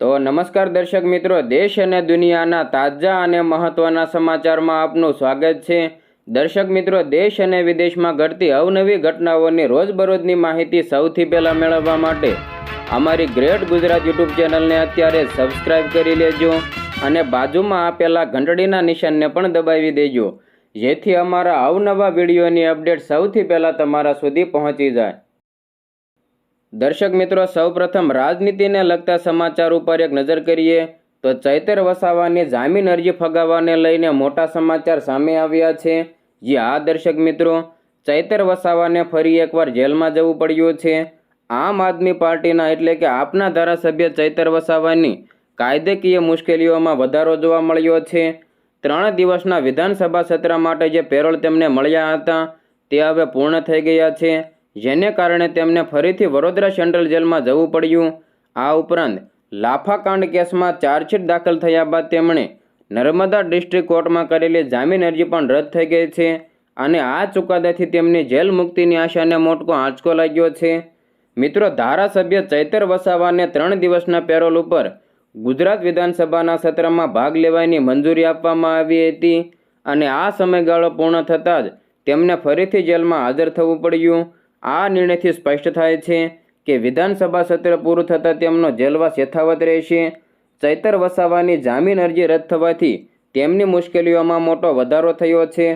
તો નમસ્કાર દર્શક મિત્રો, દેશ અને દુનિયાના તાજા અને મહત્ત્વના સમાચારમાં આપનું સ્વાગત છે. દર્શક મિત્રો, દેશ અને વિદેશમાં ઘટતી અવનવી ઘટનાઓની રોજબરોજની માહિતી સૌથી પહેલાં મેળવવા માટે અમારી ગ્રેટ ગુજરાત યુટ્યુબ ચેનલને અત્યારે સબસ્ક્રાઇબ કરી લેજો અને બાજુમાં આપેલા ઘંટડીના નિશાનને પણ દબાવી દેજો. જેથી અમારા અવનવા વિડીયોની અપડેટ સૌથી પહેલાં તમારા સુધી પહોંચી જાય. દર્શક મિત્રો, સૌપ્રથમ રાજનીતિને લગતા સમાચાર ઉપર એક નજર કરીએ, તો ચૈતર વસાવાની જામીન અરજી ફગાવવાને લઈને મોટા સમાચાર સામે આવ્યા છે. જે આ દર્શક મિત્રો, ચૈતર વસાવાને ફરી એકવાર જેલમાં જવું પડ્યું છે. આમ આદમી પાર્ટીના એટલે કે આપના ધારાસભ્ય ચૈતર વસાવાની કાયદેકીય મુશ્કેલીઓમાં વધારો જોવા મળ્યો છે. ત્રણ દિવસના વિધાનસભા સત્ર માટે જે પેરોલ તેમને મળ્યા હતા, તે હવે પૂર્ણ થઈ ગયા છે. જેને કારણે તેમને ફરીથી વડોદરા સેન્ટ્રલ જેલમાં જવું પડ્યું. આ ઉપરાંત, લાફાકાંડ કેસમાં ચાર્જશીટ દાખલ થયા બાદ તેમણે નર્મદા ડિસ્ટ્રિક્ટ કોર્ટમાં કરેલી જામીન અરજી પણ રદ થઈ ગઈ છે અને આ ચુકાદાથી તેમની જેલ મુક્તિની આશાને મોટકો આંચકો લાગ્યો છે. મિત્રો, ધારાસભ્ય ચૈતર વસાવાને ત્રણ દિવસના પેરોલ ઉપર ગુજરાત વિધાનસભાના સત્રમાં ભાગ લેવાની મંજૂરી આપવામાં આવી હતી અને આ સમયગાળો પૂર્ણ થતાં જ તેમને ફરીથી જેલમાં હાજર થવું પડ્યું. આ નિર્ણયથી સ્પષ્ટ થાય છે કે વિધાનસભા સત્ર પૂરું થતાં તેમનો જેલવાસ યથાવત રહેશે. ચૈતર વસાવાની જામીન અરજી રદ થવાથી તેમની મુશ્કેલીઓમાં મોટો વધારો થયો છે.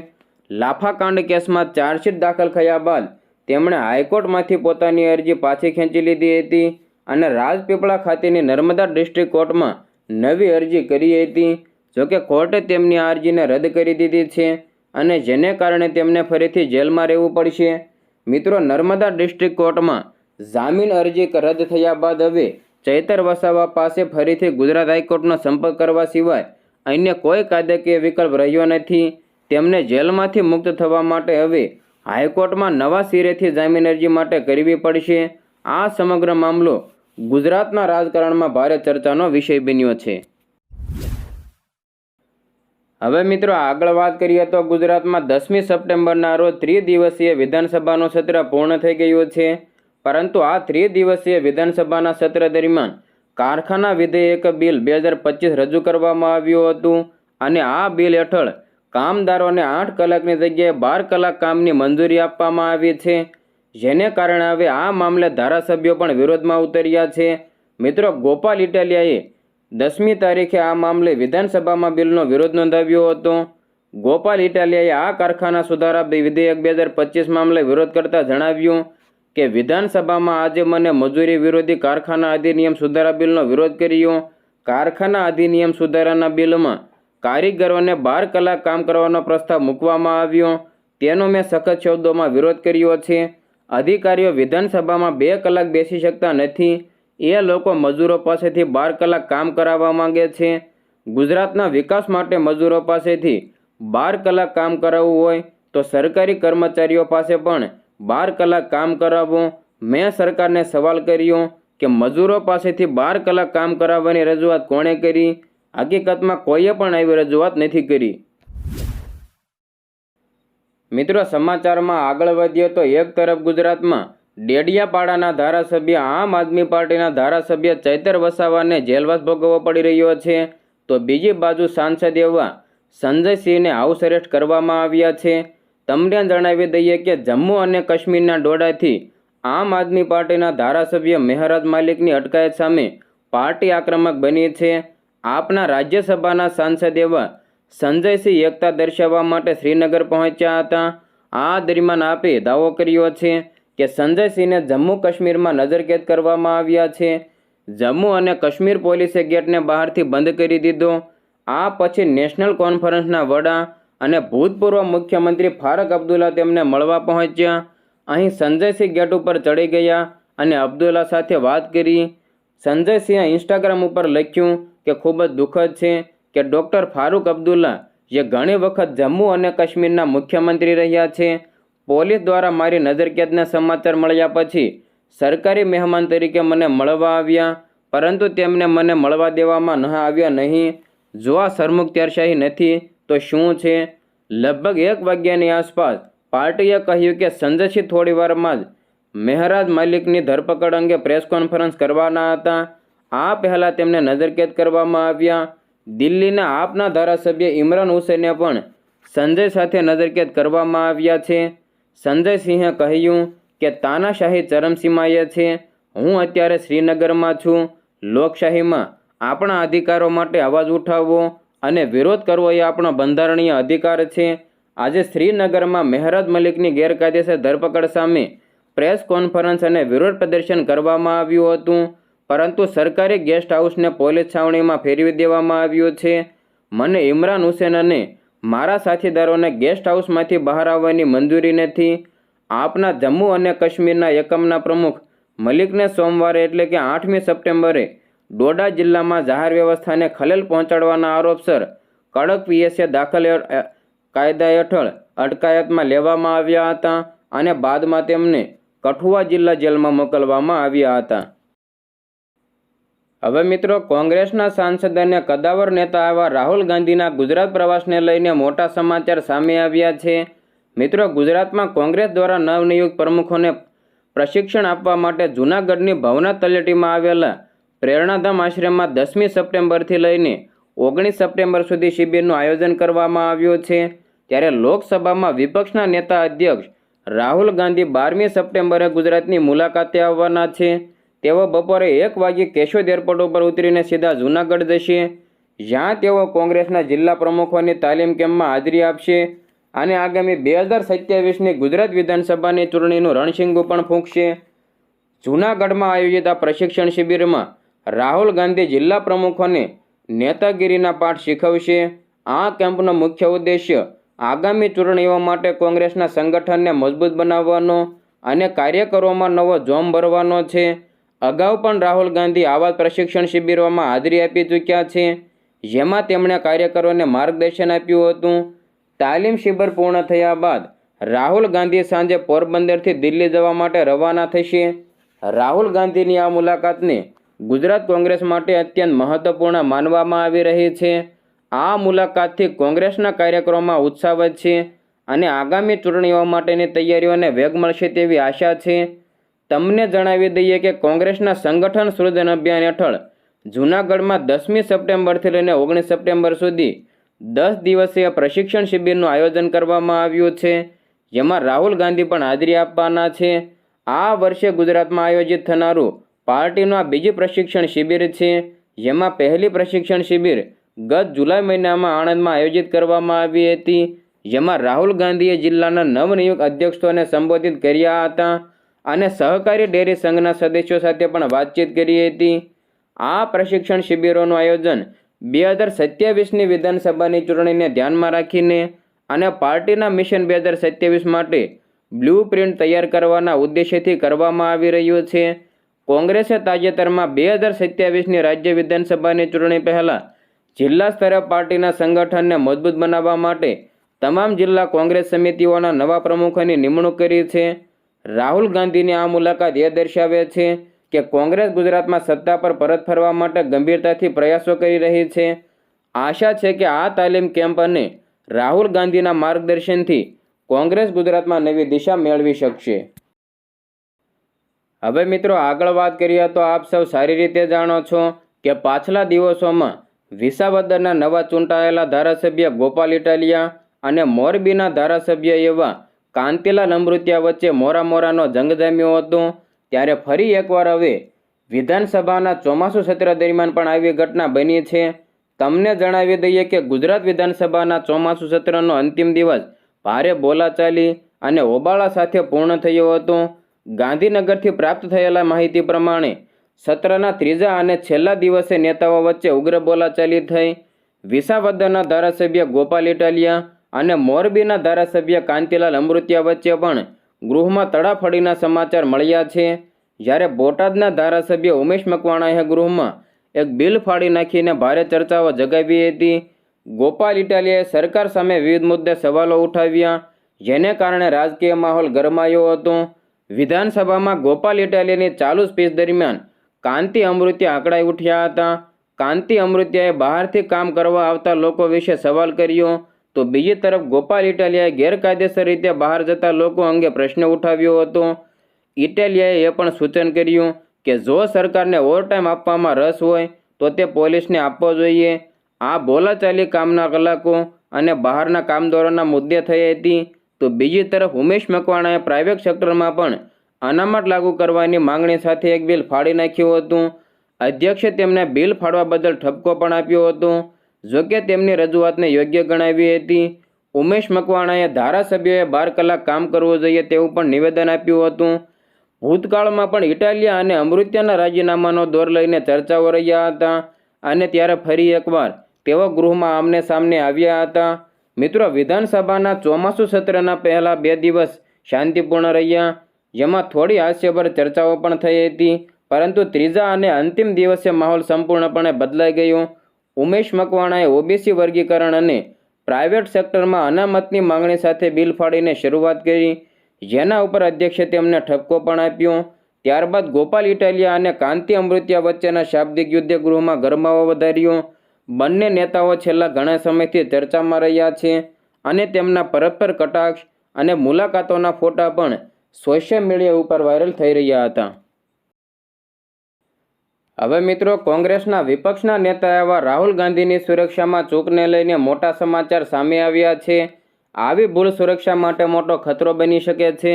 લાફાકાંડ કેસમાં ચાર્જશીટ દાખલ થયા બાદ તેમણે હાઈકોર્ટમાંથી પોતાની અરજી પાછી ખેંચી લીધી હતી અને રાજપીપળા ખાતેની નર્મદા ડિસ્ટ્રિક્ટ કોર્ટમાં નવી અરજી કરી હતી. જોકે કોર્ટે તેમની અરજીને રદ કરી દીધી છે અને જેને કારણે તેમને ફરીથી જેલમાં રહેવું પડશે. મિત્રો નર્મદા ડિસ્ટ્રિક્ટ કોર્ટમાં જામીન અરજી રદ થયા બાદ હવે ચૈતર વસાવા પાસે ફરીથી ગુજરાત હાઈકોર્ટનો સંપર્ક કરવા સિવાય અન્ય કોઈ કાયદાકીય વિકલ્પ રહ્યો નથી. તેમને જેલમાંથી મુક્ત થવા માટે હવે હાઈકોર્ટમાં નવા સિરેથી જામીન અરજી માટે કરવી પડશે. આ સમગ્ર મામલો ગુજરાતના રાજકારણમાં ભારે ચર્ચાનો વિષય બન્યો છે. હવે મિત્રો આગળ વાત કરીએ તો ગુજરાતમાં દસમી સપ્ટેમ્બરના રોજ ત્રિદિવસીય વિધાનસભાનું સત્ર પૂર્ણ થઈ ગયું છે. પરંતુ આ ત્રિદિવસીય વિધાનસભાના સત્ર દરમિયાન કારખાના વિધેયક બિલ બે હજાર પચીસ રજૂ કરવામાં આવ્યું હતું અને આ બિલ હેઠળ કામદારોને આઠ કલાકની જગ્યાએ બાર કલાક કામની મંજૂરી આપવામાં આવી છે. જેને કારણે હવે આ મામલે ધારાસભ્યો પણ વિરોધમાં ઉતર્યા છે. મિત્રો ગોપાલ ઇટાલિયાએ દસમી તારીખે આ મામલે વિધાનસભામાં બિલનો વિરોધ નોંધાવ્યો હતો. ગોપાલ ઇટાલિયાએ આ કારખાના સુધારા વિધેયક બે હજાર પચીસ મામલે વિરોધ કરતા જણાવ્યું કે વિધાનસભામાં આજે મને મજૂરી વિરોધી કારખાના અધિનિયમ સુધારા બિલનો વિરોધ કર્યો. કારખાના અધિનિયમ સુધારાના બિલમાં કારીગરોને બાર કલાક કામ કરવાનો પ્રસ્તાવ મૂકવામાં આવ્યો. તેનો મેં સખત શબ્દોમાં વિરોધ કર્યો છે. અધિકારીઓ વિધાનસભામાં બે કલાક બેસી શકતા નથી. એ લોકો મજૂરો પાસેથી બાર કલાક કામ કરાવવા માંગે છે. ગુજરાતના વિકાસ માટે મજૂરો પાસેથી બાર કલાક કામ કરાવવું હોય તો સરકારી કર્મચારીઓ પાસે પણ બાર કલાક કામ કરાવવું મેં સરકારને સવાલ કર્યો કે મજૂરો પાસેથી બાર કલાક કામ કરાવવાની રજૂઆત કોણે કરી? હકીકતમાં કોઈએ પણ આવી રજૂઆત નથી કરી. મિત્રો, સમાચારમાં આગળ વધીએ તો એક તરફ ગુજરાતમાં ડેડિયાપાડાના ધારાસભ્ય આમ આદમી પાર્ટીના ધારાસભ્ય ચૈતર વસાવાને જેલવાસ ભોગવવો પડી રહ્યો છે. તો બીજી બાજુ સાંસદ એવા સંજયસિંહને હાઉસ એરેસ્ટ કરવામાં આવ્યા છે. તમને જણાવી દઈએ કે જમ્મુ અને કાશ્મીરના ડોડાથી આમ આદમી પાર્ટીના ધારાસભ્ય મેહરાજ માલિકની અટકાયત સામે પાર્ટી આક્રમક બની છે. આપના રાજ્યસભાના સાંસદ એવા સંજયસિંહ એકતા દર્શાવવા માટે શ્રીનગર પહોંચ્યા હતા. આ દરમિયાન આપે દાવો કર્યો છે. કે સંજયસિંહને જમ્મુ કાશ્મીરમાં નજરકેદ કરવામાં આવ્યા છે. જમ્મુ અને કાશ્મીર પોલીસે ગેટને બહારથી બંધ કરી દીધો. આ પછી નેશનલ કોન્ફરન્સના વડા અને ભૂતપૂર્વ મુખ્યમંત્રી ફારક અબ્દુલ્લા તેમને મળવા પહોંચ્યા. અહીં સંજયસિંહ ગેટ ઉપર ચડી ગયા અને અબ્દુલ્લા સાથે વાત કરી. સંજયસિંહે ઇન્સ્ટાગ્રામ ઉપર લખ્યું કે ખૂબ જ દુઃખદ છે કે ડૉક્ટર ફારૂક અબ્દુલ્લા જે ઘણી વખત જમ્મુ અને કાશ્મીરના મુખ્યમંત્રી રહ્યા છે. પોલીસ દ્વારા મારી નજરકેદના સમાચાર મળ્યા પછી સરકારી મહેમાન તરીકે મને મળવા આવ્યા, પરંતુ તેમને મને મળવા દેવામાં ન આવ્યા નહીં. જો આ સરમુખત્યારશાહી નથી, તો શું છે? લગભગ એક વાગ્યાની આસપાસ પાર્ટીએ કહ્યું કે સંજયસિંહ થોડી વારમાં જ મહેરાજ માલિકની ધરપકડ અંગે પ્રેસ કોન્ફરન્સ કરવાના હતા. આ પહેલાં તેમને નજરકેદ કરવામાં આવ્યા. દિલ્હીના આપના ધારાસભ્ય ઇમરાન હુસૈને પણ સંજય સાથે નજરકેદ કરવામાં આવ્યા છે. સંજય સિંહે કહ્યું કે, તાનાશાહી ચરમસીમાએ છે. હું અત્યારે શ્રીનગરમાં છું. લોકશાહીમાં આપણા અધિકારો માટે અવાજ ઉઠાવવો અને વિરોધ કરવો એ આપણો બંધારણીય અધિકાર છે. આજે શ્રીનગરમાં મેહરાજ મલિકની ગેરકાયદેસર ધરપકડ સામે પ્રેસ કોન્ફરન્સ અને વિરોધ પ્રદર્શન કરવામાં આવ્યું હતું. પરંતુ સરકારી ગેસ્ટ હાઉસને પોલીસ છાવણીમાં ફેરવી દેવામાં આવ્યું છે. મને ઇમરાન હુસેન અને મારા સાથીદારોને ગેસ્ટ હાઉસમાંથી બહાર આવવાની મંજૂરી નથી. આપના જમ્મુ અને કાશ્મીરના એકમના પ્રમુખ મલિકને સોમવારે એટલે કે આઠમી સપ્ટેમ્બરે ડોડા જિલ્લામાં જાહેર વ્યવસ્થાને ખલેલ પહોંચાડવાના આરોપસર કડક પીએસએ દાખલ કાયદા હેઠળ અટકાયતમાં લેવામાં આવ્યા હતા અને બાદમાં તેમને કઠુઆ જિલ્લા જેલમાં મોકલવામાં આવ્યા હતા. હવે મિત્રો, કોંગ્રેસના સાંસદ અને કદાવર નેતા એવા રાહુલ ગાંધીના ગુજરાત પ્રવાસને લઈને મોટા સમાચાર સામે આવ્યા છે. મિત્રો, ગુજરાતમાં કોંગ્રેસ દ્વારા નવનિયુક્ત પ્રમુખોને પ્રશિક્ષણ આપવા માટે જૂનાગઢની ભવના તલેટીમાં આવેલા પ્રેરણાધામ આશ્રમમાં દસમી સપ્ટેમ્બરથી લઈને ઓગણીસ સપ્ટેમ્બર સુધી શિબિરનું આયોજન કરવામાં આવ્યું છે. ત્યારે લોકસભામાં વિપક્ષના નેતા અધ્યક્ષ રાહુલ ગાંધી બારમી સપ્ટેમ્બરે ગુજરાતની મુલાકાતે આવવાના છે. તેઓ બપોરે એક વાગ્યે કેશોદ એરપોર્ટ ઉપર ઉતરીને સીધા જૂનાગઢ જશે. જ્યાં તેઓ કોંગ્રેસના જિલ્લા પ્રમુખોની તાલીમ કેમ્પમાં હાજરી આપશે અને આગામી બે હજાર સત્યાવીસની ગુજરાત વિધાનસભાની ચૂંટણીનું રણશીંગુ પણ ફૂંકશે. જૂનાગઢમાં આયોજિત આ પ્રશિક્ષણ શિબિરમાં રાહુલ ગાંધી જિલ્લા પ્રમુખોને નેતાગીરીના પાઠ શીખવશે. આ કેમ્પનો મુખ્ય ઉદ્દેશ્ય આગામી ચૂંટણીઓ માટે કોંગ્રેસના સંગઠનને મજબૂત બનાવવાનો અને કાર્યકરોમાં નવો જોમ ભરવાનો છે. અગાઉ પણ રાહુલ ગાંધી આવા પ્રશિક્ષણ શિબિરોમાં હાજરી આપી ચૂક્યા છે. જેમાં તેમણે કાર્યકરોને માર્ગદર્શન આપ્યું હતું. તાલીમ શિબિર પૂર્ણ થયા બાદ રાહુલ ગાંધી સાંજે પોરબંદરથી દિલ્હી જવા માટે રવાના થશે. રાહુલ ગાંધીની આ મુલાકાતને ગુજરાત કોંગ્રેસ માટે અત્યંત મહત્વપૂર્ણ માનવામાં આવી રહી છે. આ મુલાકાતથી કોંગ્રેસના કાર્યક્રમમાં ઉત્સાહ વધશે અને આગામી ચૂંટણીઓ માટેની તૈયારીઓને વેગ મળશે તેવી આશા છે. તમને જણાવી દઈએ કે કોંગ્રેસના સંગઠન સૃજન અભિયાન હેઠળ જૂનાગઢમાં દસમી સપ્ટેમ્બરથી લઈને ઓગણીસ સપ્ટેમ્બર સુધી દસ દિવસીય પ્રશિક્ષણ શિબિરનું આયોજન કરવામાં આવ્યું છે. જેમાં રાહુલ ગાંધી પણ હાજરી આપવાના છે. આ વર્ષે ગુજરાતમાં આયોજિત થનારું પાર્ટીનું આ બીજી પ્રશિક્ષણ શિબિર છે. જેમાં પહેલી પ્રશિક્ષણ શિબિર ગત જુલાઈ મહિનામાં આણંદમાં આયોજિત કરવામાં આવી હતી. જેમાં રાહુલ ગાંધીએ જિલ્લાના નવનિયુક્ત અધ્યક્ષોને સંબોધિત કર્યા હતા. અને સહકારી ડેરી સંઘના સદસ્યો સાથે પણ વાતચીત કરી હતી. આ પ્રશિક્ષણ શિબિરોનું આયોજન બે હજાર સત્યાવીસની વિધાનસભાની ચૂંટણીને ધ્યાનમાં રાખીને અને પાર્ટીના મિશન બે હજાર સત્યાવીસ માટે બ્લુ પ્રિન્ટ તૈયાર કરવાના ઉદ્દેશ્યથી કરવામાં આવી રહ્યું છે. કોંગ્રેસે તાજેતરમાં બે હજાર સત્યાવીસની રાજ્ય વિધાનસભાની ચૂંટણી પહેલાં જિલ્લા સ્તરે પાર્ટીના સંગઠનને મજબૂત બનાવવા માટે તમામ જિલ્લા કોંગ્રેસ સમિતિઓના નવા પ્રમુખોની નિમણૂક કરી છે. રાહુલ ગાંધીની આ મુલાકાત એ દર્શાવે છે કે કોંગ્રેસ ગુજરાતમાં સત્તા પર પરત ફરવા માટે ગંભીરતાથી પ્રયાસો કરી રહી છે. આશા છે કે આ તાલીમ કેમ્પ અને રાહુલ ગાંધીના માર્ગદર્શનથી કોંગ્રેસ ગુજરાતમાં નવી દિશા મેળવી શકશે. હવે મિત્રો આગળ વાત કરીએ તો આપ સૌ સારી રીતે જાણો છો કે પાછલા દિવસોમાં વિસાવદરના નવા ચૂંટાયેલા ધારાસભ્ય ગોપાલ ઇટાલિયા અને મોરબીના ધારાસભ્ય એવા કાંતિલાલ અમૃતિયા વચ્ચે મોરા મોરાનો જંગ જામ્યો હતો. ત્યારે ફરી એકવાર હવે વિધાનસભાના ચોમાસુ સત્ર દરમિયાન પણ આવી ઘટના બની છે. તમને જણાવી દઈએ કે ગુજરાત વિધાનસભાના ચોમાસુ સત્રનો અંતિમ દિવસ ભારે બોલાચાલી અને ઓબાળા સાથે પૂર્ણ થયો હતો. ગાંધીનગરથી પ્રાપ્ત થયેલા માહિતી પ્રમાણે સત્રના ત્રીજા અને છેલ્લા દિવસે નેતાઓ વચ્ચે ઉગ્ર બોલાચાલી થઈ. વિસાવદરના ધારાસભ્ય ગોપાલ ઇટાલિયા અને મોરબીના ધારાસભ્ય કાંતિલાલ અમૃતિયા વચ્ચે પણ ગૃહમાં તડાફડીના સમાચાર મળ્યા છે. જ્યારે બોટાદના ધારાસભ્ય ઉમેશ મકવાણાએ ગૃહમાં એક બિલ ફાડી નાખીને ભારે ચર્ચાઓ જગાવી હતી. ગોપાલ ઇટાલિયાએ સરકાર સામે વિવિધ મુદ્દે સવાલો ઉઠાવ્યા, જેને કારણે રાજકીય માહોલ ગરમાયો હતો. વિધાનસભામાં ગોપાલ ઇટાલિયાની ચાલુ સ્પીચ દરમિયાન કાંતિ અમૃત્યા આંકડાઈ ઉઠ્યા હતા. કાંતિ અમૃત્યાએ બહારથી કામ કરવા આવતા લોકો વિશે સવાલ કર્યો. તો બીજી તરફ ગોપાલ ઇટાલિયાએ ગેરકાયદેસર રીતે બહાર જતા લોકો અંગે પ્રશ્ન ઉઠાવ્યો હતો. ઇટાલિયાએ એ પણ સૂચન કર્યું કે જો સરકારને ઓવરટાઈમ આપવામાં રસ હોય, તો તે પોલીસને આપવો જોઈએ. આ બોલાચાલી કામના કલાકો અને બહારના કામદારોના મુદ્દે થઈ હતી. તો બીજી તરફ ઉમેશ મકવાણાએ પ્રાઇવેટ સેક્ટરમાં પણ અનામત લાગુ કરવાની માંગણી સાથે એક બિલ ફાડી નાખ્યું હતું. અધ્યક્ષે તેમને બિલ ફાડવા બદલ ઠપકો પણ આપ્યો હતો. જોકે તેમની રજૂઆતને યોગ્ય ગણાવી હતી. ઉમેશ મકવાણાએ ધારાસભ્યોએ બાર કલાક કામ કરવું જોઈએ તેવું પણ નિવેદન આપ્યું હતું. ભૂતકાળમાં પણ ઇટાલિયા અને અમૃત્યાના રાજીનામાનો દોર લઈને ચર્ચાઓ રહ્યા હતા અને ત્યારે ફરી એકવાર તેઓ ગૃહમાં આમને સામને આવ્યા હતા. મિત્રો, વિધાનસભાના ચોમાસુ સત્રના પહેલા બે દિવસ શાંતિપૂર્ણ રહ્યા. જેમાં થોડી હાસ્યભર ચર્ચાઓ પણ થઈ હતી, પરંતુ ત્રીજા અને અંતિમ દિવસે માહોલ સંપૂર્ણપણે બદલાઈ ગયો. ઉમેશ મકવાણાએ ઓબીસી વર્ગીકરણ અને પ્રાઇવેટ સેક્ટરમાં અનામતની માંગણી સાથે બિલ ફાડીને શરૂઆત કરી. જેના ઉપર અધ્યક્ષે તેમને ઠપકો પણ આપ્યો. ત્યારબાદ ગોપાલ ઇટાલિયા અને કાંતિ અમૃત્યા વચ્ચેના શાબ્દિક યુદ્ધ ગૃહમાં ગરમાવો વધાર્યો. બંને નેતાઓ છેલ્લા ઘણા સમયથી ચર્ચામાં રહ્યા છે અને તેમના પરસ્પર કટાક્ષ અને મુલાકાતોના ફોટા પણ સોશિયલ મીડિયા ઉપર વાયરલ થઈ રહ્યા હતા. હવે મિત્રો, કોંગ્રેસના વિપક્ષના નેતા એવા રાહુલ ગાંધીની સુરક્ષામાં ચૂકને લઈને મોટા સમાચાર સામે આવ્યા છે. આવી ભૂલ સુરક્ષા માટે મોટો ખતરો બની શકે છે.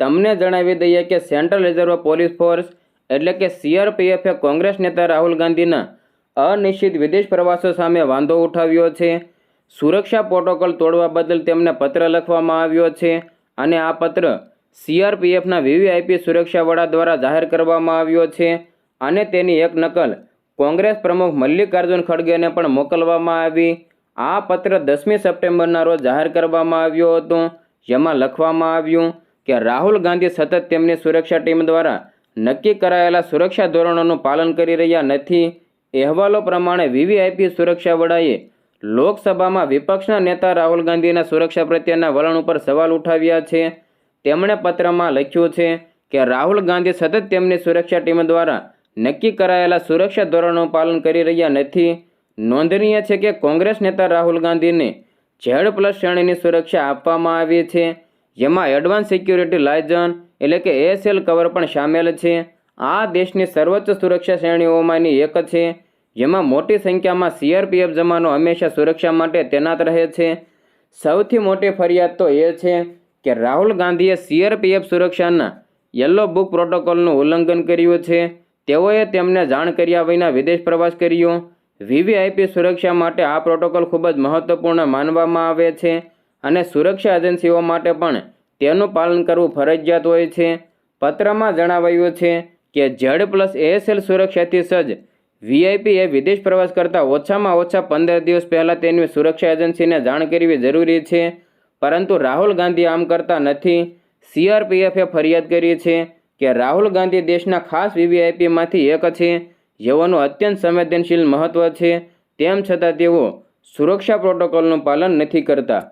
તમને જણાવી દઈએ કે સેન્ટ્રલ રિઝર્વ પોલીસ ફોર્સ, એટલે કે સીઆરપીએફે કોંગ્રેસ નેતા રાહુલ ગાંધીના અનિશ્ચિત વિદેશ પ્રવાસો સામે વાંધો ઉઠાવ્યો છે. સુરક્ષા પ્રોટોકોલ તોડવા બદલ તેમને પત્ર લખવામાં આવ્યો છે અને આ પત્ર સીઆરપીએફના વીવીઆઈપી સુરક્ષા વડા દ્વારા જાહેર કરવામાં આવ્યો છે. અને તેની એક નકલ કોંગ્રેસ પ્રમુખ મલ્લિકાર્જુન ખડગેને પણ મોકલવામાં આવી. આ પત્ર દસમી સપ્ટેમ્બરના રોજ જાહેર કરવામાં આવ્યો હતો, જેમાં લખવામાં આવ્યું કે રાહુલ ગાંધી સતત તેમની સુરક્ષા ટીમ દ્વારા નક્કી કરાયેલા સુરક્ષા ધોરણોનું પાલન કરી રહ્યા નથી. અહેવાલો પ્રમાણે વીવીઆઈપી સુરક્ષા વડાએ લોકસભામાં વિપક્ષના નેતા રાહુલ ગાંધીના સુરક્ષા પ્રત્યેના વલણ ઉપર સવાલ ઉઠાવ્યા છે. તેમણે પત્રમાં લખ્યું છે કે રાહુલ ગાંધી સતત તેમની સુરક્ષા ટીમ દ્વારા નક્કી કરાયેલા સુરક્ષા ધોરણોનું પાલન કરી રહ્યા નથી. નોંધનીય છે કે કોંગ્રેસ નેતા રાહુલ ગાંધીને ઝેડ પ્લસ શ્રેણીની સુરક્ષા આપવામાં આવી છે. જેમાં એડવાન્સ સિક્યુરિટી લાયઝન એટલે કે એએસએલ કવર પણ સામેલ છે. આ દેશની સર્વોચ્ચ સુરક્ષા શ્રેણીઓમાંની એક છે. જેમાં મોટી સંખ્યામાં સીઆરપીએફ જવાનો હંમેશા સુરક્ષા માટે તૈનાત રહે છે. સૌથી મોટી ફરિયાદ તો એ છે કે રાહુલ ગાંધીએ સીઆરપીએફ સુરક્ષાના યલો બુક પ્રોટોકોલનું ઉલ્લંઘન કર્યું છે. તેઓએ તેમને જાણ કર્યા વિના વિદેશ પ્રવાસ કર્યો. વીવીઆઈપી સુરક્ષા માટે આ પ્રોટોકોલ ખૂબ જ મહત્વપૂર્ણ માનવામાં આવે છે અને સુરક્ષા એજન્સીઓ માટે પણ તેનું પાલન કરવું ફરજિયાત હોય છે. પત્રમાં જણાવાયું છે કે ઝેડ પ્લસ એએસએલ સુરક્ષાથી સજ્જ વીઆઈપી એ વિદેશ પ્રવાસ કરતાં ઓછામાં ઓછા પંદર દિવસ પહેલાં તેની સુરક્ષા એજન્સીને જાણ કરવી જરૂરી છે. પરંતુ રાહુલ ગાંધી આમ કરતા નથી. સીઆરપીએફે ફરિયાદ કરી છે. કે રાહુલ ગાંધી દેશના ખાસ વીવીઆઈપીમાંથી એક છે. જેઓનું અત્યંત સંવેદનશીલ મહત્વ છે. તેમ છતાં તેઓ સુરક્ષા પ્રોટોકોલનું પાલન નથી કરતા.